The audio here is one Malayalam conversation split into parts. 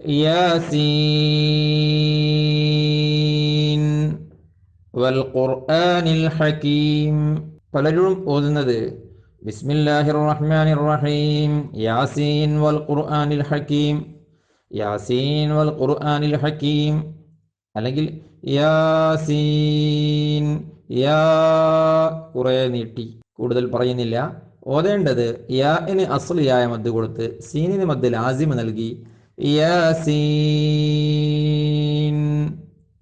യാസീൻ. വൽ ഖുർആനിൽ ഹകീം. പലരും ഓതുന്നത് ബിസ്മില്ലാഹിർ റഹ്മാനിർ റഹീം യാസീൻ വൽ ഖുർആനിൽ ഹകീം. യാസീൻ വൽ ഖുർആനിൽ ഹകീം. അല്ലെങ്കിൽ യാസീൻ. യാ കുറേ നീട്ടി. കൂടുതൽ പറയുന്നില്ല. ഓതേണ്ടത് യാ എന്ന് അസ്ലിയായ മദ് കൊടുത്ത് സീനിന് മദ്ദ് ലാസിമ നൽകി. യാസീൻ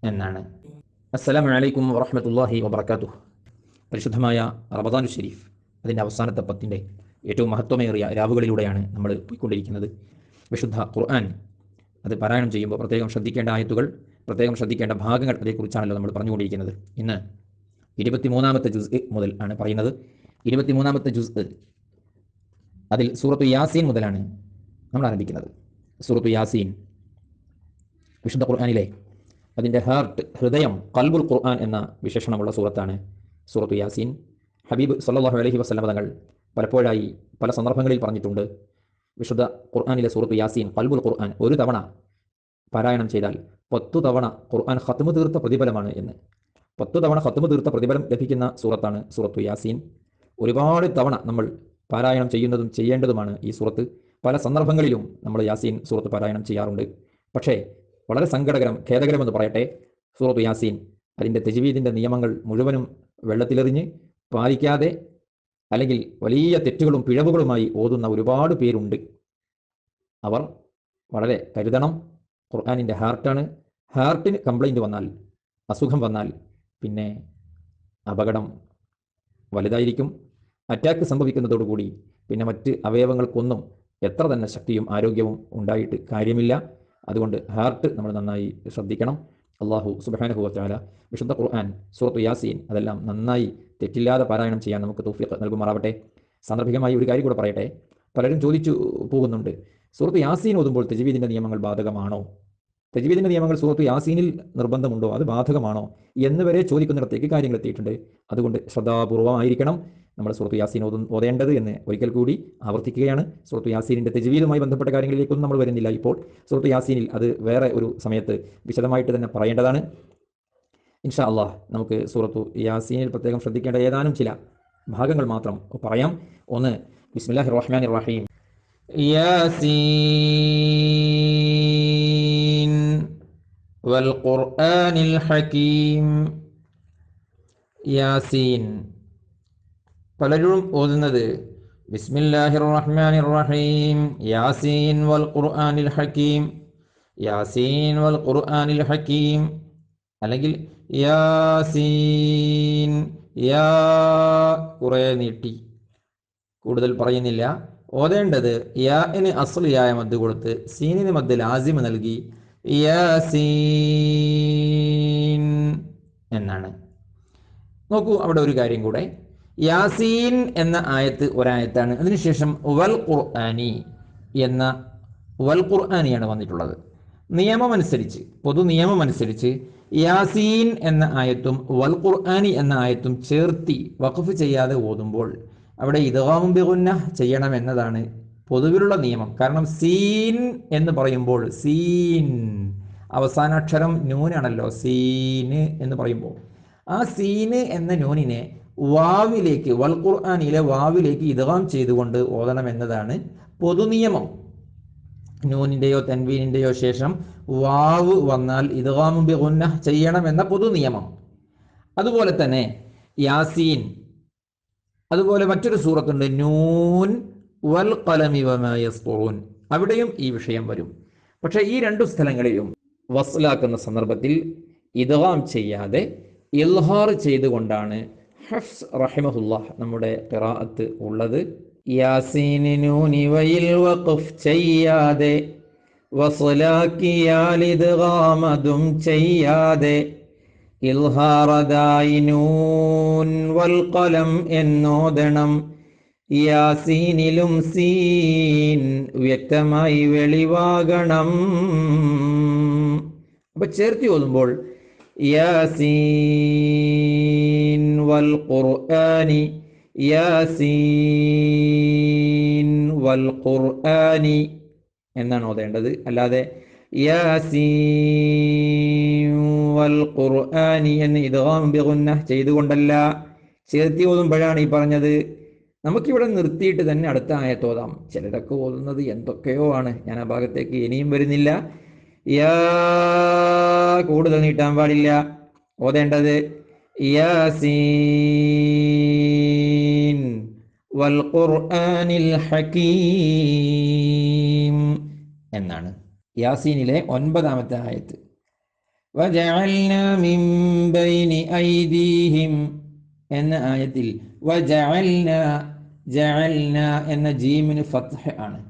എന്നാണ്. അസ്സലാമു അലൈക്കും വറഹ്മത്തുള്ളാഹി വബറകാതുഹു. പരിശുദ്ധമായ റമദാനു ഷെരീഫ് അതിന്റെ അവസാനത്തെ പത്തിന്റെ ഏറ്റവും മഹത്വമേറിയ രാവുകളിലൂടെയാണ് നമ്മൾ പോയിക്കൊണ്ടിരിക്കുന്നത്. വിശുദ്ധ ഖുർആൻ അത് പാരായണം ചെയ്യുമ്പോൾ പ്രത്യേകം ശ്രദ്ധിക്കേണ്ട ആയത്തുകൾ പ്രത്യേകം ശ്രദ്ധിക്കേണ്ട ഭാഗങ്ങൾ അതേക്കുറിച്ചാണല്ലോ നമ്മൾ പറഞ്ഞുകൊണ്ടിരിക്കുന്നത്. ഇന്ന് ഇരുപത്തിമൂന്നാമത്തെ ജുസ് മുതൽ ആണ് പറയുന്നത്. ഇരുപത്തിമൂന്നാമത്തെ ജുസ് അതിൽ സൂറത്തു യാസീൻ മുതലാണ് നമ്മൾ ആരംഭിക്കുന്നത്. സൂറത്തു യാസീൻ. വിശുദ്ധ ഖുർആാനിലെ അതിന്റെ ഹാർട്ട് ഹൃദയം കൽബുൽ ഖുർആൻ എന്ന വിശേഷണമുള്ള സൂറത്താണ് സൂറത്തു യാസീൻ. ഹബീബ് സല്ലാഹു അലഹി വസ്ലം തങ്ങൾ പലപ്പോഴായി പല സന്ദർഭങ്ങളിൽ പറഞ്ഞിട്ടുണ്ട് വിശുദ്ധ ഖുർആാനിലെ സൂറത്തു യാസീൻ കൽബുൽ ഖുർആൻ ഒരു തവണ പാരായണം ചെയ്താൽ പത്തു തവണ ഖുർആൻ ഹത്തുമു തീർത്ത പ്രതിഫലമാണ് എന്ന്. പത്തു തവണ ഹത്തുമു തീർത്ത പ്രതിഫലം ലഭിക്കുന്ന സൂറത്താണ് സൂറത്തു യാസീൻ. ഒരുപാട് തവണ നമ്മൾ പാരായണം ചെയ്യുന്നതും ചെയ്യേണ്ടതുമാണ് ഈ സൂറത്ത്. പല സന്ദർഭങ്ങളിലും നമ്മൾ യാസീൻ സൂറത്ത് പാരായണം ചെയ്യാറുണ്ട്. പക്ഷേ വളരെ സങ്കടകരം ഖേദകരമെന്ന് പറയട്ടെ സൂറത്ത് യാസീൻ അതിന്റെ തെജുവീദിന്റെ നിയമങ്ങൾ മുഴുവനും വെള്ളത്തിലെറിഞ്ഞ് പാലിക്കാതെ അല്ലെങ്കിൽ വലിയ തെറ്റുകളും പിഴവുകളുമായി ഓതുന്ന ഒരുപാട് പേരുണ്ട്. അവർ വളരെ കരുതണം. ഖുർആാനിന്റെ ഹാർട്ടാണ്. ഹാർട്ടിന് കംപ്ലൈന്റ് വന്നാൽ അസുഖം വന്നാൽ പിന്നെ അപകടം വലുതായിരിക്കും. അറ്റാക്ക് സംഭവിക്കുന്നതോടുകൂടി പിന്നെ മറ്റ് അവയവങ്ങൾക്കൊന്നും എത്ര തന്നെ ശക്തിയും ആരോഗ്യവും ഉണ്ടായിട്ട് കാര്യമില്ല. അതുകൊണ്ട് ഹാർട്ട് നമ്മൾ നന്നായി ശ്രദ്ധിക്കണം. അള്ളാഹു സുബാനുഭവത്താല വിശുദ്ധ ഖുർആൻ സൂറത്ത് യാസീൻ അതെല്ലാം നന്നായി തെറ്റില്ലാതെ പാരായണം ചെയ്യാൻ നമുക്ക് തൗഫീഖ് നൽകുമാറാവട്ടെ. സാന്ദർഭികമായി ഒരു കാര്യം കൂടെ പറയട്ടെ. പലരും ചോദിച്ചു പോകുന്നുണ്ട് സൂറത്ത് യാസീൻ ഓതുമ്പോൾ തെജീവീദിന്റെ നിയമങ്ങൾ ബാധകമാണോ? തെജീവീദിന്റെ നിയമങ്ങൾ സൂറത്ത് യാസീനിൽ നിർബന്ധമുണ്ടോ? അത് ബാധകമാണോ? എന്ന് വരെ ചോദിക്കുന്നിടത്തേക്ക് കാര്യങ്ങൾ എത്തിയിട്ടുണ്ട്. അതുകൊണ്ട് ശ്രദ്ധാപൂർവമായിരിക്കണം. നമ്മൾ സുഹൃത്തു യാസീൻ ഓതും ഓതേണ്ടത് എന്ന് ഒരിക്കൽ കൂടി ആവർത്തിക്കുകയാണ്. സുഹൃത്തു യാസീനിന്റെ തെജീവിലുമായി ബന്ധപ്പെട്ട കാര്യങ്ങളിലേക്കൊന്നും നമ്മൾ വരുന്നില്ല. ഇപ്പോൾ സുഹൃത്തു യാസീനിൽ അത് വേറെ ഒരു സമയത്ത് വിശദമായിട്ട് തന്നെ പറയേണ്ടതാണ്. ഇൻഷാ അള്ളാഹ് നമുക്ക് സുഹൃത്തു യാസീനിൽ പ്രത്യേകം ശ്രദ്ധിക്കേണ്ട ഏതാനും ചില ഭാഗങ്ങൾ മാത്രം പറയാം. ഒന്ന് ബിസ്മില്ലാഹി റഹ്മാൻ റഹീം യാസീൻ വൽ ഖുർആനിൽ ഹകീം. യാസീൻ പലരും ഓതുന്നത് ബിസ്മില്ലാഹിർ റഹ്മാനിർ റഹീം യാസീൻ വൽ ഖുർആനിൽ ഹകീം യാസീൻ വൽ ഖുർആനിൽ ഹകീം അല്ലെങ്കിൽ യാസീൻ യാ കുറേ നീട്ടി. കൂടുതൽ പറയുന്നില്ല. ഓതേണ്ടത് യാന് അസ്ലിയായ മദ് കൊടുത്ത് സീനിന് മദ് ലാസിമ നൽകി യാസീൻ എന്നാണ്. നോക്കൂ അവിടെ ഒരു കാര്യം കൂടെ. യാസീൻ എന്ന ആയത്ത് ഒരായത്താണ്. അതിനുശേഷം വൽ ഖുർആനി എന്ന വൽ ഖുർആാനിയാണ് വന്നിട്ടുള്ളത്. നിയമമനുസരിച്ച് പൊതു നിയമമനുസരിച്ച് യാസീൻ എന്ന ആയത്തും വൽ ഖുർആനി എന്ന ആയത്തും ചേർത്തി വഖഫ് ചെയ്യാതെ ഓതുമ്പോൾ അവിടെ ഇതവാമും ബിഗുന്ന ചെയ്യണം എന്നതാണ് പൊതുവിലുള്ള നിയമം. കാരണം സീൻ എന്ന് പറയുമ്പോൾ സീൻ അവസാന അക്ഷരം നൂനാണല്ലോ സീന് എന്ന് പറയുമ്പോൾ. ആ സീന് എന്ന നൂനിനെ വാവിലേക്ക് വൽ ഖുർആാനിലെ വാവിലേക്ക് ഇതവാം ചെയ്തുകൊണ്ട് ഓതണം എന്നതാണ് പൊതുനിയമം. നൂനിന്റെയോ തൻവീനിന്റെയോ ശേഷം വാവ് വന്നാൽ ഇതവാമു ബിഗുന്ന ചെയ്യണം എന്ന പൊതുനിയമം. അതുപോലെ തന്നെ യാസീൻ അതുപോലെ മറ്റൊരു സൂറത്തുണ്ട് നൂൻ വൽ കലമിവമായ വമയസ്തൂൻ അവിടെയും ഈ വിഷയം വരും. പക്ഷേ ഈ രണ്ടു സ്ഥലങ്ങളിലും വസ്ലാക്കുന്ന സന്ദർഭത്തിൽ ഇതവാം ചെയ്യാതെ ഇൽഹാർ ചെയ്തുകൊണ്ടാണ് ഹഫ്സ് റഹിമഹുല്ലാഹ് നമ്മുടെ ഖിറാഅത്ത് ഉള്ളത്. യാസീനിനൂനിവയിൽ വഖഫ് ചെയ്യാതെ വസ്ലാക്കിയാലിദ്ഗാമതും ചെയ്യാതെ ഇൽഹാറദായി നൂൻ വൽ ഖലം എന്നോദണം യാസീനിലും സീൻ വ്യക്തമായി വെളിവാകണം. അപ്പൊ ചേർത്തി ഓതുമ്പോൾ യാസീൻ വൽ ഖുർആനി യാസീൻ വൽ ഖുർആനി എന്നാണ് ഓതേണ്ടത്. അല്ലാതെ യാസീൻ വൽ ഖുർആനി എന്ന് ഇദ്ഗാം ബിഗുന്ന ചെയ്തുകൊണ്ടല്ല ചേർത്തി ഓതുമ്പോഴാണ് ഈ പറഞ്ഞത്. നമുക്കിവിടെ നിർത്തിയിട്ട് തന്നെ അടുത്ത ആയത്തോതാം ചിലരൊക്കെ ഓതുന്നത് എന്തൊക്കെയോ ആണ്. ഞാൻ ആ ഭാഗത്തേക്ക് ഇനിയും വരുന്നില്ല. യാ കൂടുതൽ നീട്ടാൻ പാടില്ല. ഓതേണ്ടത് യാസീൻ. വൽ ഖുർആനിൽ ഹകീം എന്നാണ്. യാസീനിലെ ഒൻപതാമത്തെ ആയത്ത്. മിൻ ബൈനി ഐദീഹിം എന്ന ആയത്തിൽ ജഅൽനാ എന്ന ജീമിന് ഫത്ഹ് ആണ്.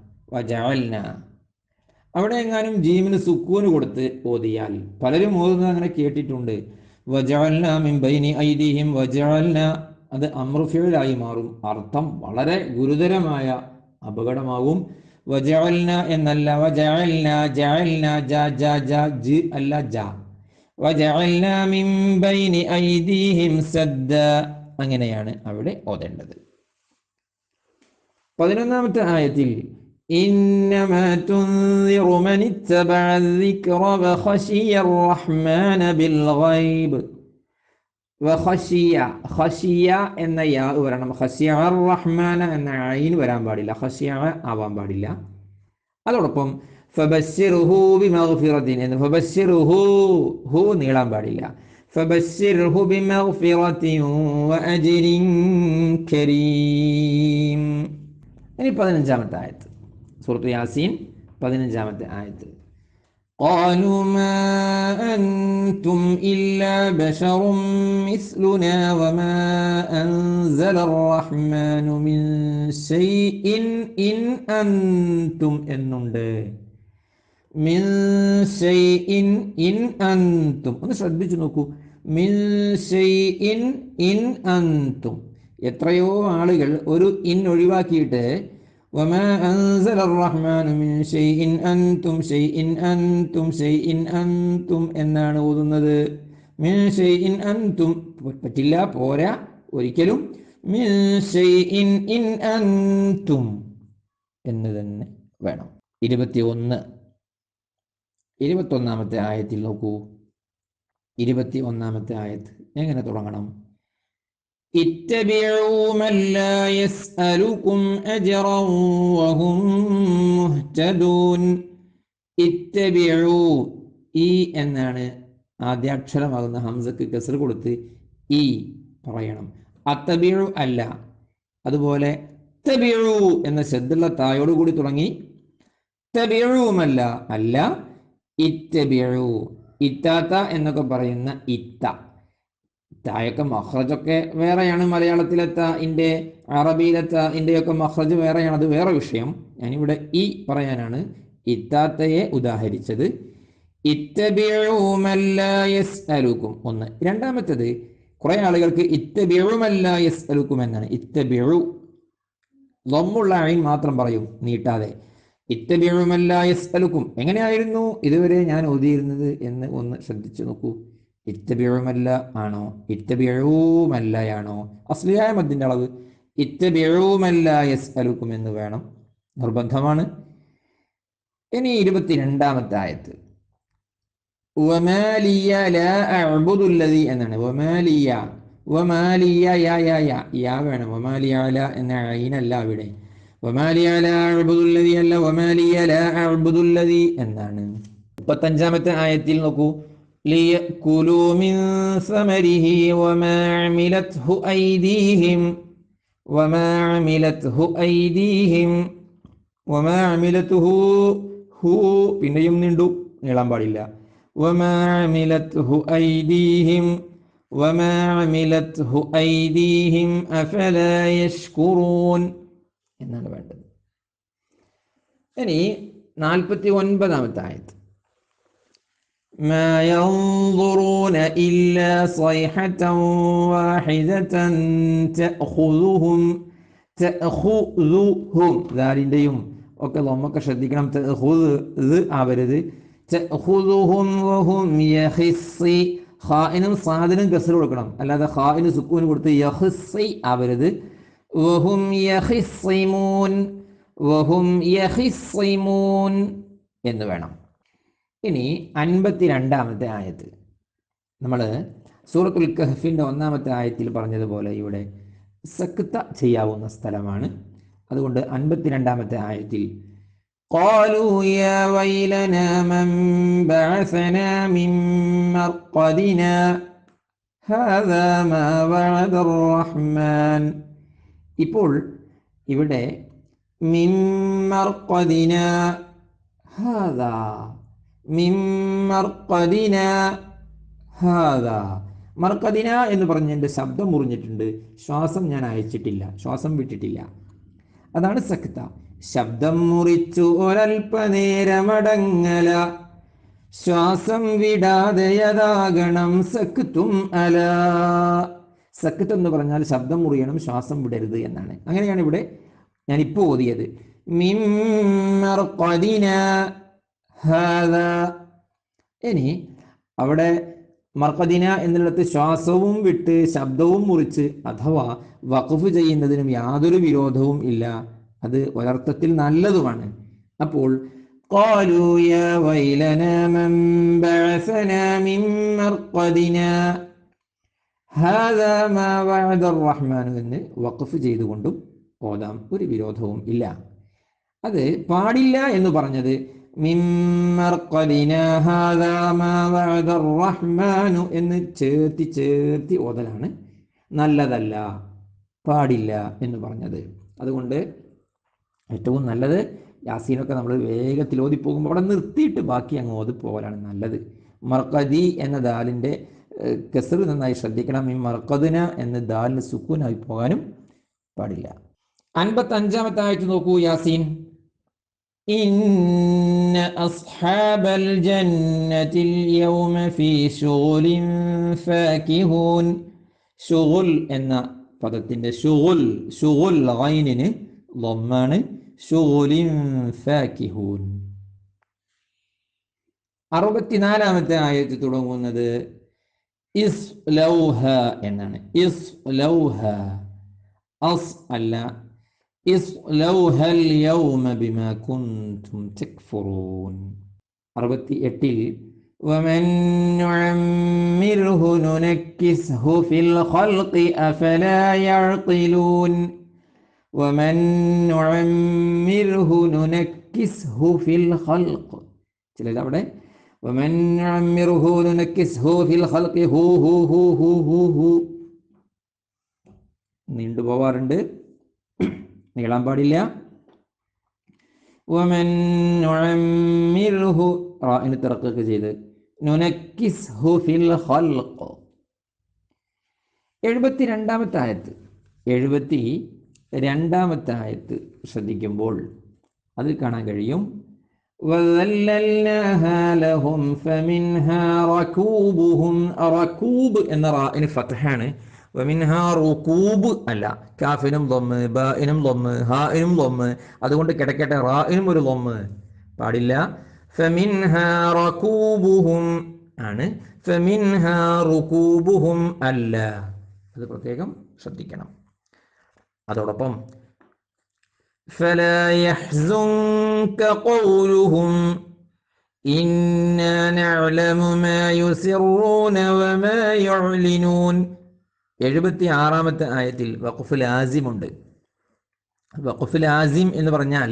അവിടെ എങ്ങാനും ജീമിന് സുക്കൂന് കൊടുത്ത് ഓതിയാൽ. പലരും ഓതുന്നത് അങ്ങനെ കേട്ടിട്ടുണ്ട്. ഐദിഹിം അത് അമ്രുഫിലായി മാറും. അർത്ഥം വളരെ ഗുരുതരമായ അപകടമാകും. വജഅൽന എന്നല്ല വജഅൽന ജഅൽന ജ ജ ജ ജ് അല്ല ജ. വജഅൽന മിൻ ബൈനി ഐദീഹിം സദ്ദ. അങ്ങനെയാണ് അവിടെ ഓതേണ്ടത്. പതിനൊന്നാമത്തെ ആയത്തിൽ إنما تنذر من اتبع الذكر وخشي الرحمن بالغيب വഖശിയ ഖശിയ എന്ന യാ വരണം ഖശിയ റഹ്മാന എന്ന ഐൻ വരാൻ പാടില്ല ഖശിയ ആവാൻ പാടില്ല അതോടൊപ്പം ഫബശ്ശിർഹു ബിമഗ്ഫിറത്തിൻ എന്ന് ഫബശ്ശിർഹു ഹു നീളാൻ പാടില്ല ഫബശ്ശിർഹു ബിമഗ്ഫിറത്തിൻ വഅജ്രിൻ കരീം ഇനി പതിനഞ്ചാമത്തെ ആയത്ത് സൂറത്ത് യാസീൻ പതിനഞ്ചാമത്തെ ആയത്ത് قالوا ما أنتم إلا بشر مثلنا وما أنزل الرحمن من شيء إن أنتم എന്നുണ്ട് മിൻ ഷൈഇൻ ഇൻ അൻതും ഒന്ന് ശ്രദ്ധിച്ചു നോക്കൂ മിൻ ഷൈഇൻ ഇൻ അൻതും എത്രയോ ആളുകൾ ഒരു ഇൻ ഒഴിവാക്കിയിട്ട് وما أنزل الرحمن من شيء أنتم شيء أنتم شيء أنتم എന്നാണ് ഓതുന്നത് മിൻ ഷൈഇൻ അൻതും പറ്റില്ല പോരാ ഒരിക്കലും മിൻ ഷൈഇൻ ഇൻ അൻതും എന്ന് തന്നെ വേണം ഇരുപത്തി ഒന്ന് ഇരുപത്തൊന്നാമത്തെ ആയത്തിൽ നോക്കൂ ഇരുപത്തി ഒന്നാമത്തെ ആയത്ത് എങ്ങനെ തുടങ്ങണം اتبعوا من لا يسألكم أجرا وهم مهتدون اتبعوا ഈ എന്നാണ് ആദ്യാക്ഷരമാകുന്ന ഹംസക്ക് കസർ കൊടുത്ത് ഈ പറയണം അത്തബിഴു അല്ല അതുപോലെ തബിഴു എന്ന ശ്രദ്ധുള്ള തായോട് കൂടി തുടങ്ങി തബിഴുമല്ല അല്ല ഇത്തബിഴു ഇത്താത്ത എന്നൊക്കെ പറയുന്ന ഇത്ത തായൊക്കെ മഹ്റജൊക്കെ വേറെയാണ് മലയാളത്തിലെത്ത ഇന്റെ അറബിയിലെത്ത ഇന്റെയൊക്കെ മഹ്റജ് വേറെയാണ് അത് വേറെ വിഷയം. ഞാനിവിടെ ഈ പറയാനാണ്. ഇത്താത്തയെ ഉദാഹരിച്ചത്. ഇത്തബിഴുമല്ലും ഒന്ന്. രണ്ടാമത്തത് കുറെ ആളുകൾക്ക് ഇത്തബിഴുമല്ലയസ്അലുക്കും എന്നാണ്. ഇത്തബിഴു ലൊമ്മുള്ള അഴിൻ മാത്രം പറയും നീട്ടാതെ. ഇത്തബിഴുമല്ലയസ്അലുക്കും എങ്ങനെയായിരുന്നു? ഇതുവരെ ഞാൻ ഓതിയിരുന്നത് എന്ന് ഒന്ന് ശ്രദ്ധിച്ചു നോക്കൂ. ഇത്തബിഴുമല്ല ആണോ? ഇത്തബിഴുമല്ലയാണോ അസ്ലിയായ മദ്ദിന്റെ അളവ്. ഇത്തബിഴുമല്ല യസ് അലുക്കും എന്ന് വേണം. നിർബന്ധമാണ്. ഇനി ഇരുപത്തിരണ്ടാമത്തെ ആയത്ത്. വമാലിയ ലാ എന്നാണ്. വമാലിയ. വമാലിയ യാ യാ യാ. യാ വേണം. വമാലിയ എന്ന അവിടെ. അല്ല. എന്നാണ്. മുപ്പത്തഞ്ചാമത്തെ ആയത്തിൽ നോക്കൂ. ليأكلوا من ثمره وما عملته أيديهم وما عملته أيديهم وما عملته ഹു പിന്നെയും നീണ്ടു നീളാൻ പാടില്ല وما عملته أيديهم وما عملته أيديهم أفلا يشكرون എന്നാണ് വേണ്ടത് ഇനി നാൽപ്പത്തി ഒൻപതാമത്തെ ആയത്ത് ما ينظرون إلا صيحة واحدة تأخذهم تأخذهم. ذارينديهم ഒക്കെ നമ്മൊക്കെ ശ്രദ്ധിക്കണം. ഇത് ആവരുത്. തഹുദുഹും വഹും യഹിസ്സി. ഖാഇനും സാദിനും ഗസർ കൊടുക്കണം. അല്ലാതെ ഖാഇന് സുക്കൂന് കൊടുത്ത് യഹിസ്സി ആവരുത്. വഹും യഹിസ്സിമൂൻ. വഹും യഹിസ്സിമൂൻ എന്ന് വേണം. ഇനി അൻപത്തി രണ്ടാമത്തെ ആയത്ത് നമ്മൾ സൂറത്തുൽ കഹഫിൻ്റെ ഒന്നാമത്തെ ആയത്തിൽ പറഞ്ഞതുപോലെ ഇവിടെ സക്ത ചെയ്യാവുന്ന സ്ഥലമാണ് അതുകൊണ്ട് അൻപത്തിരണ്ടാമത്തെ ആയത്തിൽ قالوا يا ويلنا من بعثنا من مرقدنا هذا ما وعد الرحمن ഇപ്പോൾ ഇവിടെ മിമ്മർക്കദിന ഹാദ ഹാദാ. മർക്കദിന എന്ന് പറഞ്ഞ് എന്റെ ശബ്ദം മുറിഞ്ഞിട്ടുണ്ട്. ശ്വാസം ഞാൻ അയച്ചിട്ടില്ല. ശ്വാസം വിട്ടിട്ടില്ല. അതാണ് സക്ത ശബ്ദം മുറിച്ചു ഒരൽപ്പനേരമടങ്ങല ശ്വാസം വിടാതെയതാകണം സക്തും അല. സക്ത് എന്ന് പറഞ്ഞാൽ ശബ്ദം മുറിയണം ശ്വാസം വിടരുത് എന്നാണ്. അങ്ങനെയാണ് ഇവിടെ ഞാൻ ഇപ്പോൾ ഓതിയത് മിമ്മർഖദിന ഹാദ ഇനി അവിടെ മർക്കദിന എന്നുള്ളത് ശ്വാസവും വിട്ട് ശബ്ദവും മുറിച്ച് അഥവാ വഖഫ് ചെയ്യുന്നതിനും യാതൊരു വിരോധവും ഇല്ല അത് ഒരർത്ഥത്തിൽ നല്ലതുമാണ് അപ്പോൾ قالوا يا ويلنا من بعثنا من مرقدنا هذا ما وعد الرحمن എന്ന് വഖഫ് ചെയ്തുകൊണ്ടും ഓതാം ഒരു വിരോധവും ഇല്ല അത് പാടില്ല എന്ന് പറഞ്ഞത് മിമ്മർഖദിന ഹാദാ മാ റഹ്മാനു എന്ന് ചേർത്തി ചേർത്തി ഓതലാണ്. നല്ലതല്ല പാടില്ല എന്ന് പറഞ്ഞത്. അതുകൊണ്ട് ഏറ്റവും നല്ലത് യാസീനൊക്കെ നമ്മൾ വേഗത്തിൽ ഓതിപ്പോകുമ്പോൾ അവിടെ നിർത്തിയിട്ട് ബാക്കി അങ്ങ് ഓതിപ്പോകലാണ് നല്ലത്. മർക്കദി എന്ന ദാലിന്റെ കെസർ നന്നായി ശ്രദ്ധിക്കണം. ഈ മർക്കദിന എന്ന ദാലിന് സുക്കൂനായി പോകാനും പാടില്ല. അൻപത്തഞ്ചാമത്തെ ആയിട്ട് നോക്കൂ യാസീൻ. إن أصحاب الجنة اليوم في شغل فاكهون ഷുഗുൽ എന്ന പദത്തിൻ്റെ ഷുഗുൽ ഷുഗുൽ ഗൈനിന് ലൊമ്മാണ് ഷുഗുലിൻ ഫാക്കിഹൂൻ അറുപത്തിനാലാമത്തെ ആയത്ത് തുടങ്ങുന്നത് ഇസ് ലൗഹ എന്നാണ് ഇസ് ലൗഹ അസ് അല്ല അറുപത്തി എട്ടിൽ ചിലത് അവിടെ നീണ്ടുപോവാറുണ്ട്. നീളാൻ പാടില്ല ചെയ്ത്. എഴുപത്തി രണ്ടാമത്തെ ആയത്ത് എഴുപത്തി രണ്ടാമത്തെ ആയത്ത് ശ്രദ്ധിക്കുമ്പോൾ അത് കാണാൻ കഴിയും. എന്ന റാന് ഫത്ഹാണ്. വമിൻഹാ റുക്കൂബ് അല്ല കാഫിനും ലൊമ്മ് ബാഇനും ലൊമ്മ് ഹാഇനും ലൊമ്മ് അതുകൊണ്ട് കിടക്കട്ടെ റാഇനും ഒരു ലൊമ്മ് പാടില്ല ഫമിൻഹാ റകൂബുഹും ആണ് ഫമിൻഹാ റുകൂബുഹും അല്ല അത് പ്രത്യേകം ശ്രദ്ധിക്കണം അതോടൊപ്പം فلا يحزنك قولهم إنا نعلم ما يسرون وما يعلنون എഴുപത്തി ആറാമത്തെ ആയത്തിൽ വഖുഫുൽ ഉണ്ട്. വഖുഫുൽ ആസിം എന്ന് പറഞ്ഞാൽ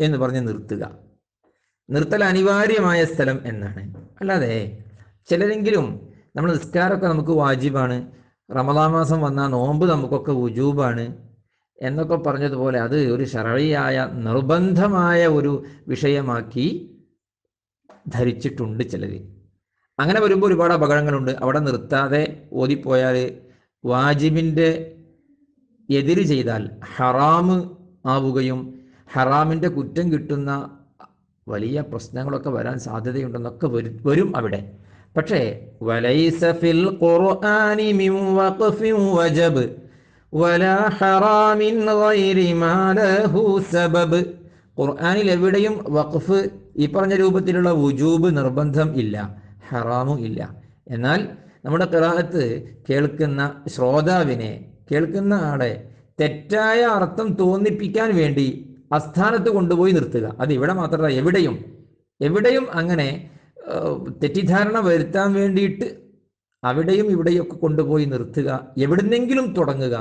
എന്ന് പറഞ്ഞ് നിർത്തുക. നിർത്തൽ അനിവാര്യമായ സ്ഥലം എന്നാണ്. അല്ലാതെ ചിലരെങ്കിലും നമ്മൾ നിസ്കാരമൊക്കെ നമുക്ക് വാജിബാണ് റമദാ മാസം വന്നാൽ നോമ്പ് നമുക്കൊക്കെ ഉജൂബാണ് എന്നൊക്കെ പറഞ്ഞതുപോലെ അത് ഒരു ശരഴിയായ നിർബന്ധമായ ഒരു വിഷയമാക്കി ധരിച്ചിട്ടുണ്ട് ചിലർ അങ്ങനെ വരുമ്പോൾ ഒരുപാട് അപകടങ്ങളുണ്ട്. അവിടെ നിർത്താതെ ഓതിപ്പോയാൽ വാജിബിന്റെ എതിര് ചെയ്താൽ ഹറാമ് ആവുകയും ഹറാമിന്റെ കുറ്റം കിട്ടുന്ന വലിയ പ്രശ്നങ്ങളൊക്കെ വരാൻ സാധ്യതയുണ്ടെന്നൊക്കെ വരും അവിടെ. പക്ഷേ വലൈസ ഫിൽ ഖുർആനി വഖഫിൻ വജബ് വലാ ഹറാമിൻ സബബ്. ഖുർആനിൽ എവിടെയും വഖഫ് ഈ പറഞ്ഞ രൂപത്തിലുള്ള വുജൂബ് നിർബന്ധം ഇല്ല. ഹറാമും ഇല്ല. എന്നാൽ നമ്മുടെ ഖിറാഅത്ത് കേൾക്കുന്ന ശ്രോതാവിനെ കേൾക്കുന്ന ആളെ തെറ്റായ അർത്ഥം തോന്നിപ്പിക്കാൻ വേണ്ടി അസ്ഥാനത്ത് കൊണ്ടുപോയി നിർത്തുക. അത് ഇവിടെ മാത്രമല്ല എവിടെയും എവിടെയും അങ്ങനെ തെറ്റിദ്ധാരണ വരുത്താൻ വേണ്ടിയിട്ട് അവിടെയും ഇവിടെയൊക്കെ കൊണ്ടുപോയി നിർത്തുക എവിടുന്നെങ്കിലും തുടങ്ങുക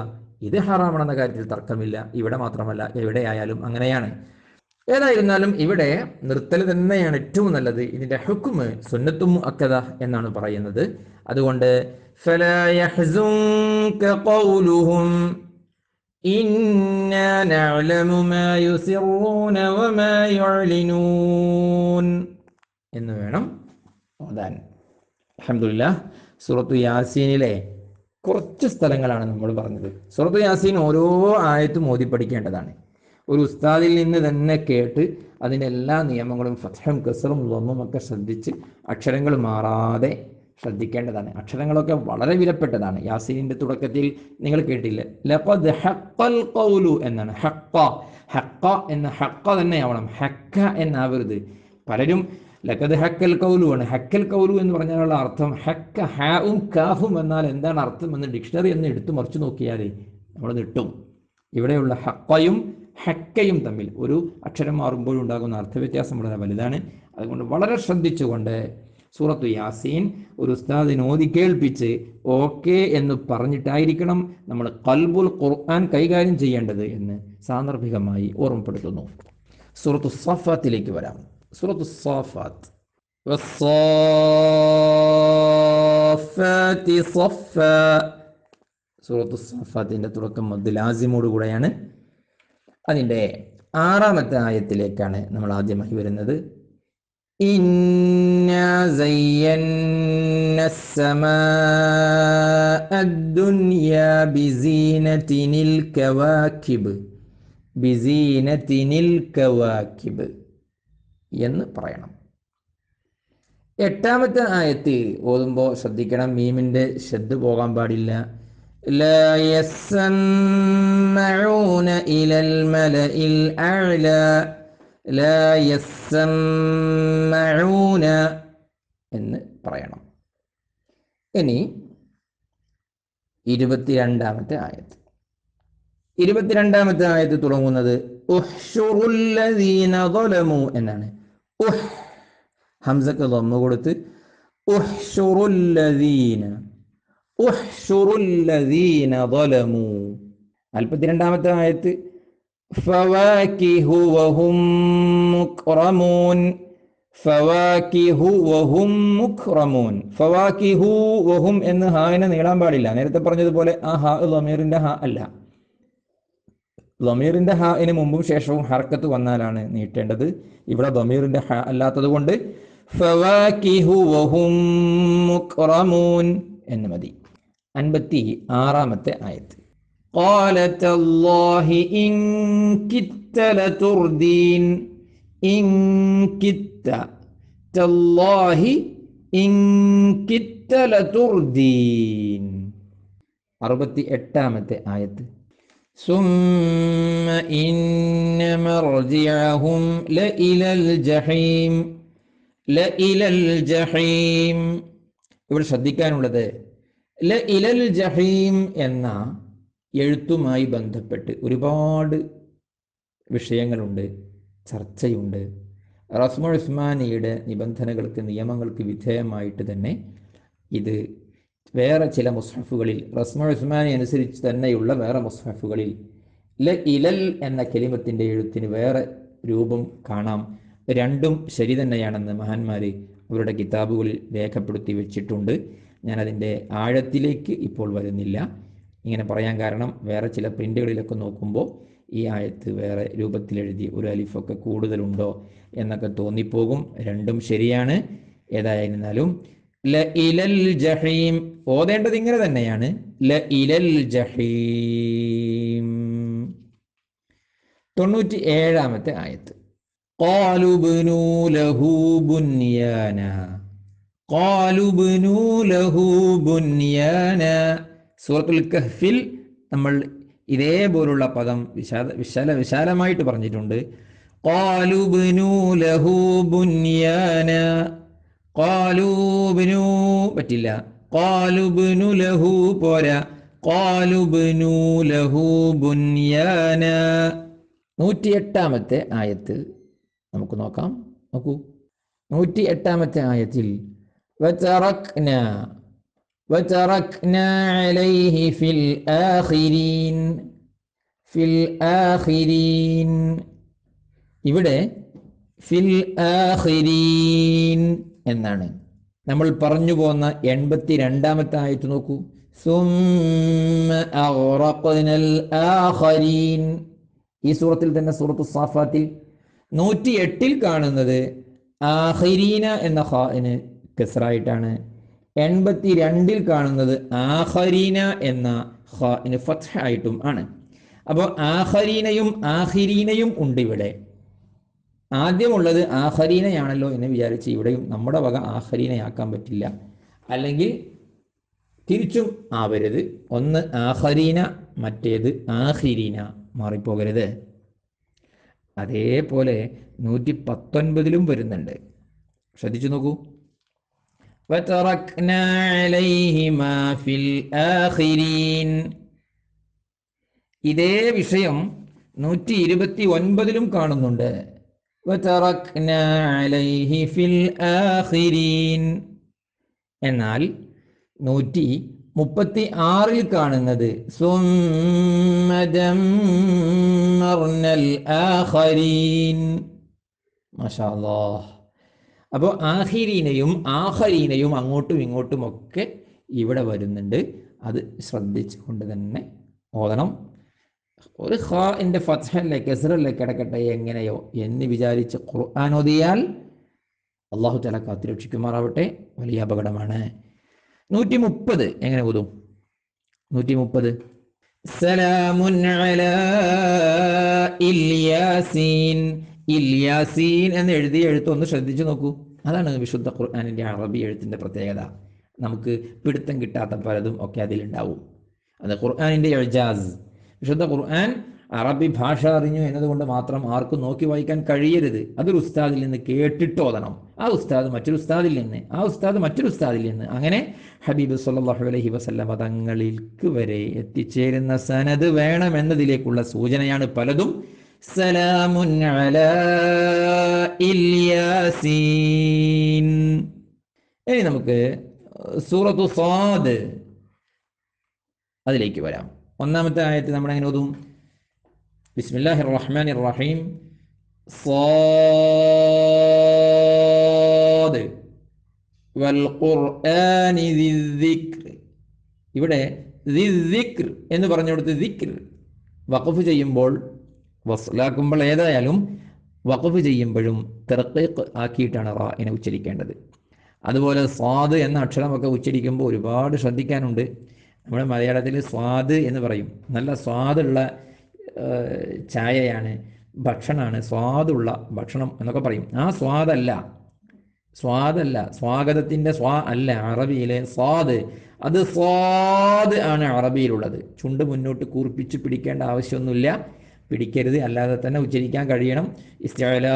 ഇത് ഹറാമാണെന്ന കാര്യത്തിൽ തർക്കമില്ല. ഇവിടെ മാത്രമല്ല എവിടെയായാലും അങ്ങനെയാണ്. ഏതായിരുന്നാലും ഇവിടെ നിർത്തൽ തന്നെയാണ് ഏറ്റവും നല്ലത്. ഇതിന്റെ ഹുക്കുമ് സുന്നത്തും അക്കഥ എന്നാണ് പറയുന്നത്. അതുകൊണ്ട് എന്ന് വേണം ഓതാൻ. അഹമ്മദില്ല സൂറത്തു യാസീനിലെ കുറച്ച് സ്ഥലങ്ങളാണ് നമ്മൾ പറഞ്ഞത്. സൂറത്തു യാസീൻ ഓരോ ആയത്തും ഓതി പഠിക്കേണ്ടതാണ് ഒരു ഉസ്താദിൽ നിന്ന് തന്നെ കേട്ട് അതിന്റെ എല്ലാ നിയമങ്ങളും ഫത്ഹും കസറും ലൊമ്മും ഒക്കെ ശ്രദ്ധിച്ച് അക്ഷരങ്ങൾ മാറാതെ ശ്രദ്ധിക്കേണ്ടതാണ്. അക്ഷരങ്ങളൊക്കെ വളരെ വിലപ്പെട്ടതാണ്. യാസീനിന്റെ തുടക്കത്തിൽ നിങ്ങൾ കേട്ടില്ല. ലഖദ് ഹഖൽ ഖൗലു എന്നാണ്. ഹക്ക ഹക്ക എന്ന ഹക്ക തന്നെ ആവണം ഹക്ക എന്നാവരുത്. പലരും ലഖദ് ഹക്കൽ കൗലു ആണ്. ഹക്കൽ കൗലു എന്ന് പറഞ്ഞാലുള്ള അർത്ഥം ഹക്ക ഹാവും കാഹും എന്നാൽ എന്താണ് അർത്ഥം എന്ന് ഡിക്ഷണറി എന്ന് എടുത്തു മറിച്ചു നോക്കിയാൽ നമ്മൾ നിട്ടും ഇവിടെയുള്ള ഹക്കയും ഹക്കയും തമ്മിൽ ഒരു അക്ഷരം മാറുമ്പോഴുണ്ടാകുന്ന അർത്ഥവ്യത്യാസം വളരെ വലുതാണ്. അതുകൊണ്ട് വളരെ ശ്രദ്ധിച്ചുകൊണ്ട് സൂറത്തു യാസീൻ ഒരു ഉസ്താദിന് ഓതി കേൾപ്പിച്ച് ഓക്കെ എന്ന് പറഞ്ഞിട്ടായിരിക്കണം നമ്മൾ കൽബുൽ ഖുർആൻ കൈകാര്യം ചെയ്യേണ്ടത് എന്ന് സാന്ദർഭികമായി ഓർമ്മപ്പെടുത്തുന്നു. സൂറത്തു സഫാത്തിലേക്ക് വരാം. സൂറത്തു സഫാത്ത്. സൂറത്തു സഫാത്തിന്റെ തുടക്കം മദ് ലാസിമോട് കൂടെയാണ് അതിന്റെ ആറാമത്തെ ആയത്തിലേക്കാണ് നമ്മൾ ആദ്യമായി വരുന്നത്. എന്ന് പറയണം. എട്ടാമത്തെ ആയത്ത് ഓതുമ്പോൾ ശ്രദ്ധിക്കണം. മീമിന്റെ ശ്രദ്ധ പോകാൻ പാടില്ല. لا يسمعون إلى الملأ الأعلى. لا يسمعون എന്ന് പറയണം. ഇനി ഇരുപത്തിരണ്ടാമത്തെ ആയത് ഇരുപത്തിരണ്ടാമത്തെ ആയത്ത് തുടങ്ങുന്നത് എന്നാണ്. ഹംസക്ക് തൊന്നു കൊടുത്ത് ഉഹ്ഷുറുല്ലദീന. നാൽപ്പത്തിരണ്ടാമത്തെ ആയത്ത് ഫവാകിഹു വഹും മുക്റമൂൻ. ഫവാകിഹു വഹും മുക്റമൂൻ. ഫവാകിഹു വഹും എന്ന് ഹാവിനെ നീളാൻ പാടില്ല. നേരത്തെ പറഞ്ഞതുപോലെ ആ ഹാ ലമീറിന്റെ ഹാ അല്ല. ലമീറിന്റെ ഹാന് മുമ്പും ശേഷവും ഹർക്കത്ത് വന്നാലാണ് നീട്ടേണ്ടത്. ഇവിടെ ലമീറിന്റെ ഹ അല്ലാത്തത് കൊണ്ട് വഹും മുക്റമൂൻ എന്ന് മതി. അൻപത്തി ആറാമത്തെ ആയത്ത് قال تالله إن كدت لتردين إن كدت تالله إن كدت لتردين അറുപത്തി എട്ടാമത്തെ ആയത്ത് ثم إن مرجعهم لإلى الجحيم لإلى الجحيم ഇവിടെ ശ്രദ്ധിക്കാനുള്ളത് ല ഇലൽ ജഹീം എന്ന എഴുത്തുമായി ബന്ധപ്പെട്ട് ഒരുപാട് വിഷയങ്ങളുണ്ട് ചർച്ചയുണ്ട്. റസ്മു ഉസ്മാനിയുടെ നിബന്ധനകൾക്ക് നിയമങ്ങൾക്ക് വിധേയമായിട്ട് തന്നെ ഇത് വേറെ ചില മുസ്ഹഫുകളിൽ റസ്മു ഉസ്മാനി അനുസരിച്ച് തന്നെയുള്ള വേറെ മുസ്ഹഫുകളിൽ ല ഇലൽ എന്ന കെലിമത്തിന്റെ എഴുത്തിന് വേറെ രൂപം കാണാം. രണ്ടും ശരി തന്നെയാണെന്ന് മഹാന്മാർ അവരുടെ കിതാബുകളിൽ രേഖപ്പെടുത്തി വെച്ചിട്ടുണ്ട്. ഞാനതിൻ്റെ ആഴത്തിലേക്ക് ഇപ്പോൾ വരുന്നില്ല ഇങ്ങനെ പറയാൻ കാരണം വേറെ ചില പ്രിൻ്റുകളിലൊക്കെ നോക്കുമ്പോൾ ഈ ആയത്ത് വേറെ രൂപത്തിൽ എഴുതി ഒരു അലിഫൊക്കെ കൂടുതലുണ്ടോ എന്നൊക്കെ തോന്നിപ്പോകും രണ്ടും ശരിയാണ് ഏതായിരുന്നാലും ല ഇലൽ ജഹീം ഓതേണ്ടത് ഇങ്ങനെ തന്നെയാണ് ല ഇലൽ ജഹീം തൊണ്ണൂറ്റി ഏഴാമത്തെ ആയത്ത് قالوا بنوا له بنيانا قالوا بنوا له بنيانا സൂറത്തുൽ കഹ്ഫിൽ നമ്മൾ ഇതേപോലുള്ള പദം വിശാല വിശാല വിശാലമായിട്ട് പറഞ്ഞിട്ടുണ്ട് قالوا بنوا له بنيانا قالوا بنوا പറ്റില്ല قالوا بنوا له പോരാ قالوا بنوا له بنيانا നൂറ്റി എട്ടാമത്തെ ആയത്ത് നമുക്ക് നോക്കാം നോക്കൂ നൂറ്റി എട്ടാമത്തെ ആയത്തിൽ വതറക്ന وتركنا അലൈഹി في الآخرين ഫിൽ ആഖിരീൻ ഇവിടെ ഫിൽ ആഖിരീൻ എന്നാണ്. നമ്മൾ പറഞ്ഞു പോന്ന എൺപത്തി രണ്ടാമത്തെ ആയത്ത് നോക്കൂ. ഈ സൂറത്തിൽ തന്നെ സൂറത്ത് സാഫാത്തിൽ നൂറ്റി എട്ടിൽ കാണുന്നത് ആഖിരീന എന്ന ഖാന് കെസറായിട്ടാണ് എൺപത്തി രണ്ടിൽ കാണുന്നത് ആഹരീന എന്ന ഖാന് ആയിട്ടും ആണ്. അപ്പോൾ ആഹരീനയും ആഹിരീനയും ഉണ്ട് ഇവിടെ. ആദ്യമുള്ളത് ആഹരീനയാണല്ലോ എന്ന് വിചാരിച്ച് ഇവിടെയും നമ്മുടെ വക ആഹരീനയാക്കാൻ പറ്റില്ല. അല്ലെങ്കിൽ തിരിച്ചും ആവരുത്. ഒന്ന് ആഹരീന മറ്റേത് ആഹിരീന മാറിപ്പോകരുത്. അതേപോലെ നൂറ്റി പത്തൊൻപതിലും വരുന്നുണ്ട്. ശ്രദ്ധിച്ചു നോക്കൂ. وتركنا عليهما في الآخرين ഇതേ വിഷയം നൂറ്റി ഇരുപത്തി ഒൻപതിലും കാണുന്നുണ്ട് وتركنا عليه في الآخرين എന്നാൽ നൂറ്റി മുപ്പത്തി ആറിൽ കാണുന്നത് ثم دمرنا الآخرين മാഷാ അല്ലാഹ് അപ്പോൾ ആഹിരീനയും ആഹരീനയും അങ്ങോട്ടും ഇങ്ങോട്ടും ഒക്കെ ഇവിടെ വരുന്നുണ്ട്. അത് ശ്രദ്ധിച്ചുകൊണ്ട് തന്നെ ഓതണം. ഒരു ഖാഇന്റെ ഫത്ഹല്ലേ കെസറല്ലേ കിടക്കട്ടെ എങ്ങനെയോ എന്ന് വിചാരിച്ച് ഖുർആൻ ഓതിയാൽ അള്ളാഹു തല കാത്തിരക്ഷിക്കുമാറാവട്ടെ. വലിയ അപകടമാണ്. നൂറ്റി മുപ്പത് എങ്ങനെ ഓതും? നൂറ്റി മുപ്പത് സലാമുൻ അലാ ഇല്യാസീൻ ഇല്യാസീൻ എന്ന് എഴുതിയ എഴുത്തൊന്ന് ശ്രദ്ധിച്ചു നോക്കൂ. അതാണ് വിശുദ്ധ ഖുർആാനിന്റെ അറബി എഴുത്തിന്റെ പ്രത്യേകത. നമുക്ക് പിടുത്തം കിട്ടാത്ത പലതും ഒക്കെ അതിലുണ്ടാവും. അത് ഖുർആാനിന്റെ എഴുജാസ് വിശുദ്ധ ഖുർആൻ അറബി ഭാഷ അറിഞ്ഞു എന്നതുകൊണ്ട് മാത്രം ആർക്കും നോക്കി വായിക്കാൻ കഴിയരുത്. അതൊരു ഉസ്താദിൽ നിന്ന് കേട്ടിട്ടോതണം ആ ഉസ്താദ് മറ്റൊരു ഉസ്താദിൽ നിന്ന് ആ ഉസ്താദ് മറ്റൊരു ഉസ്താദിൽ നിന്ന്. അങ്ങനെ ഹബീബ് സല്ലാഹു അലഹി വസല്ലമ തങ്ങളിൽക്ക് വരെ എത്തിച്ചേരുന്ന സനത് വേണമെന്നതിലേക്കുള്ള സൂചനയാണ് പലതും. സലാമുൻ ഇല്യാസീൻ ഇനി നമുക്ക് സൂറത്തു സാദ് അതിലേക്ക് വരാം. ഒന്നാമത്തെ ആയത്ത് നമ്മൾ എങ്ങനെ ഓതും? ബിസ്മില്ലാഹിർ റഹ്മാനിർ റഹീം സാദ്. വൽ ഖുർആനി ദിക്ർ ഇവിടെ ദിക്ർ എന്ന് പറഞ്ഞു കൊടുത്ത് ദിക്ർ വഖഫ് ചെയ്യുമ്പോൾ വസ്ലാക്കുമ്പോൾ ഏതായാലും വഖഫ് ചെയ്യുമ്പോഴും തെർക്കീക്ക് ആക്കിയിട്ടാണ് റാഇനെ ഉച്ചരിക്കേണ്ടത്. അതുപോലെ സ്വാദ് എന്ന അക്ഷരമൊക്കെ ഉച്ചരിക്കുമ്പോൾ ഒരുപാട് ശ്രദ്ധിക്കാനുണ്ട്. നമ്മുടെ മലയാളത്തിൽ സ്വാദ് എന്ന് പറയും. നല്ല സ്വാദുള്ള ചായയാണ് ഭക്ഷണമാണ് സ്വാദുള്ള ഭക്ഷണം എന്നൊക്കെ പറയും. ആ സ്വാദല്ല സ്വാദല്ല സ്വാഗതത്തിന്റെ സ്വാ അല്ല അറബിയിലെ സ്വാദ്. അത് സ്വാദ് ആണ് അറബിയിലുള്ളത്. ചുണ്ട് മുന്നോട്ട് കൂർപ്പിച്ച് പിടിക്കേണ്ട ആവശ്യമൊന്നുമില്ല. പിടിക്കരുത്. അല്ലാതെ തന്നെ ഉച്ചരിക്കാൻ കഴിയണം. ഇസ്റ്റാല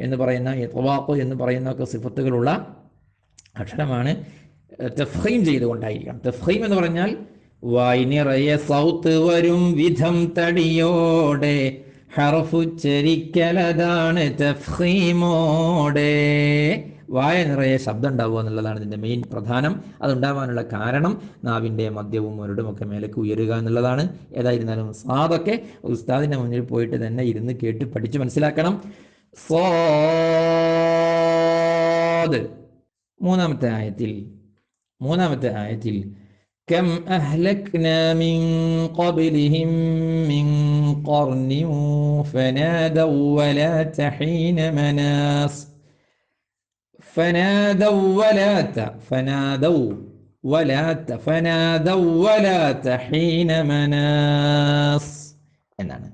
എന്ന് പറയുന്ന ഇത്വാഖ് എന്ന് പറയുന്ന ഒക്കെ സിഫത്തുകളുള്ള അക്ഷരമാണ് തഫ്ഹീം ചെയ്തുകൊണ്ടായിരിക്കണം. തഫ്ഹീം എന്ന് പറഞ്ഞാൽ വായിനിറയെ സൗത്ത് വരും വിധം തടിയോടെ ഹർഫുച്ചരിക്കലതാണ് തഫ്ഹീമോടെ. വായ നിറയെ ശബ്ദം ഉണ്ടാവുക എന്നുള്ളതാണ് ഇതിൻ്റെ മെയിൻ പ്രധാനം അതുണ്ടാവാനുള്ള കാരണം നാവിൻ്റെ മദ്യവും മുരടുമൊക്കെ മേലേക്ക് ഉയരുക എന്നുള്ളതാണ് ഏതായിരുന്നാലും സാദൊക്കെ ഉസ്താദിൻ്റെ മുന്നിൽ പോയിട്ട് തന്നെ ഇരുന്ന് കേട്ട് പഠിച്ച് മനസ്സിലാക്കണം സ്വാദ് മൂന്നാമത്തെ ആയത്തിൽ മൂന്നാമത്തെ ആയത്തിൽ كم أهلكنا من قبلهم من قرن فنادوا ولا تحين مناص ഫനാദൗ വലാത്ത ഫനാദൗ വലാത്ത ഫനാദൗ വലാത്ത മനാസ് എന്നാണ്.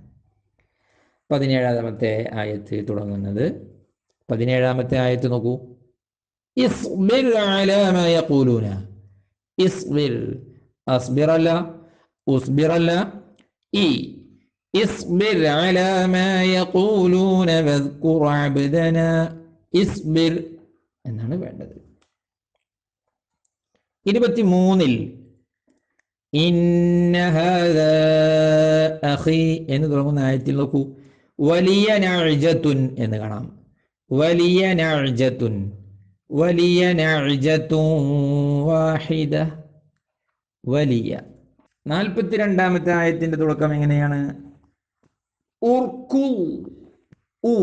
പതിനേഴാമത്തെ ആയത്ത് തുടങ്ങുന്നത്. പതിനേഴാമത്തെ ആയത്ത് നോക്കൂ. ഇസ്ബിർ അലാമ യഖൂലൂന. ഇസ്ബിർ. അസ്ബിർ അല്ല ഉസ്ബിർ അല്ല. ഈ യഖൂലൂന വദ്കുർ അബ്ദന. ഇസ്ബിർ എന്നാണ് വേണ്ടത്. ഇരുപത്തിമൂന്നിൽ മൂന്നിൽ എന്ന് തുടങ്ങുന്ന ആയത്തിൽ നോക്കൂ. വലിയ നഅ്ജത്തുൻ എന്ന് കാണാം. വലിയ നഅ്ജത്തുൻ വലിയ വാഹിദ വലിയ നാൽപ്പത്തിരണ്ടാമത്തെ ആയത്തിന്റെ തുടക്കം എങ്ങനെയാണ്? ഉർക്കു ഉ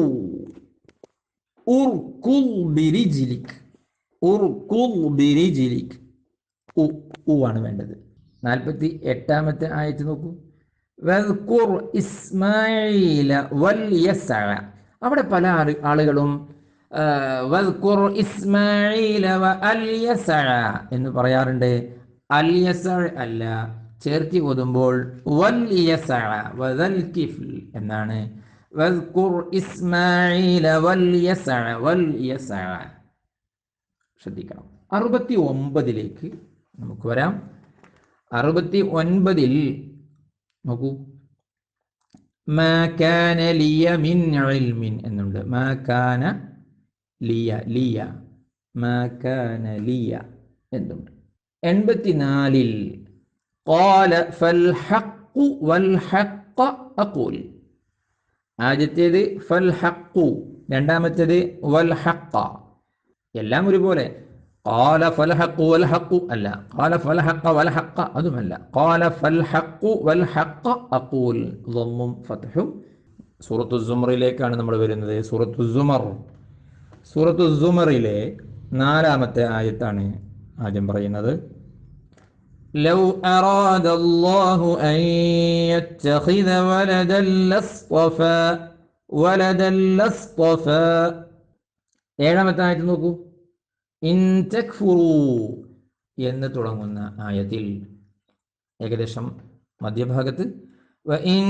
ഉർക്കുൽ ബിരിജിലിക് ഉർകുൽ ബിരിജിലിക് ഉ ഉ ആണ് വേണ്ടത്. നാൽപ്പത്തി എട്ടാമത്തെ ആയത്ത് നോക്കൂ. വദ്കുർ ഇസ്മായില വൽ യസ അവിടെ പല ആള്- ആളുകളും വദ്കുർ ഇസ്മായില വ അൽ യസ എന്ന് പറയാറുണ്ട്. അൽ യസ അല്ല ചേർത്തി ഓതുമ്പോൾ വൽ യസ വദൽ കിഫ്ൽ എന്നാണ്. വദ്കുർ ഇസ്മായില വൽ യസഅ വൽ യസഅ ശ്രദ്ധിക്കണം അറുപത്തി ഒമ്പതിലേക്ക് നമുക്ക് വരാം അറുപത്തി ഒൻപതിൽ നോക്കൂ മാ കാന ലിയ മിൻ ഇൽമിൻ എന്നുണ്ട് മാ കാന ലിയ ലിയ മാ കാന ലിയ എന്നുണ്ട് എൺപത്തിനാലിൽ قال فالحق والحق أقول ആദ്യത്തേത് ഫൽ ഹക്കു രണ്ടാമത്തേത് വൽ ഹക്ക എല്ലാം ഒരുപോലെ قال فالحق والحق അല്ല قال فالحق والحق അതുമല്ല قال فالحق والحق أقول ضمും ഫത്ഹും സൂറത്തു സുമറിലേക്കാണ് നമ്മൾ വരുന്നത് സൂറത്തു സുമർ സൂറത്തു സുമറിലെ നാലാമത്തെ ആയത്താണ് ആദ്യം പറയുന്നത് لو أراد الله أن يتخذ ولدا لاصطفى ولدا لاصطفى ഏഴാമത്തെ ആയത്ത് നോക്കൂ ഇൻ തക്ഫുറു എന്ന് തുടങ്ങുന്ന ആയത്തിൽ ഏകദേശം മധ്യഭാഗത്ത് وإن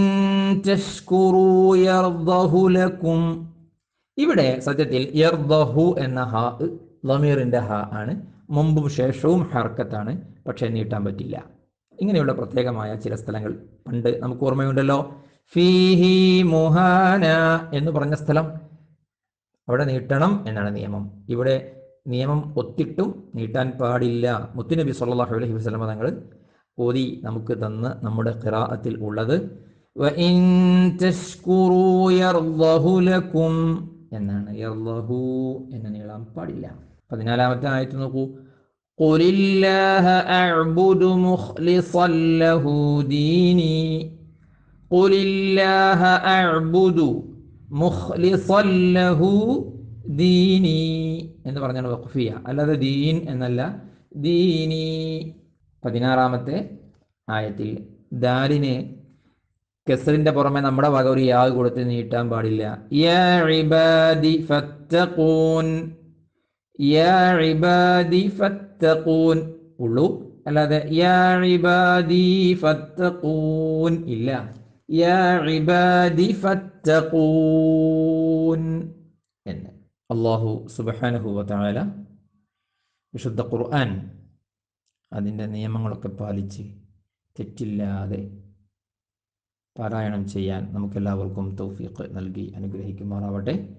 تشكروا يرضه لكم ഇവിടെ സത്യത്തിൽ യർദഹു എന്ന ഹ ലമീറിന്റെ ഹ ആണ് മുമ്പും ശേഷവും ഹർക്കത്താണ് പക്ഷേ നീട്ടാൻ പറ്റില്ല. ഇങ്ങനെയുള്ള പ്രത്യേകമായ ചില സ്ഥലങ്ങൾ പണ്ട് നമുക്ക് ഓർമ്മയുണ്ടല്ലോ? ഫീഹി മുഹാന എന്ന് പറഞ്ഞ സ്ഥലം. അവിടെ നീട്ടണം എന്നാണ് നിയമം. ഇവിടെ നിയമം ഒത്തിട്ടും നീട്ടാൻ പാടില്ല. മുത്തുനബി സല്ലാഹു അലഹി വസ്ലമ തങ്ങൾ ഓതി നമുക്ക് തന്ന് നമ്മുടെ ഖിറാഅത്തിൽ ഉള്ളത്. എന്നാണ്. എന്ന എന്ന് നീളാൻ പാടില്ല. പതിനാലാമത്തെ ആയത്ത് നോക്കൂ قل الله أعبد مخلصا له ديني قل الله أعبد مخلصا له ദീനി എന്ന് പറഞ്ഞാണ് വഖഫിയ അല്ലാതെ ദീൻ എന്നല്ല ദീനി പതിനാറാമത്തെ ആയത്തിൽ ദാലിന് കെസറിന്റെ പുറമെ നമ്മുടെ വക ഒരു യാ കൊടുത്ത് നീട്ടാൻ പാടില്ല ഉള്ളൂ. അല്ലാതെ ഇല്ല. എന്ന്. അള്ളാഹു സുബഹാനഹു വതആല വിശുദ്ധ ഖുർആൻ അതിന്റെ നിയമങ്ങളൊക്കെ പാലിച്ച് തെറ്റില്ലാതെ പാരായണം ചെയ്യാൻ നമുക്കെല്ലാവർക്കും തൗഫീഖ് നൽകി അനുഗ്രഹിക്കുമാറാവട്ടെ.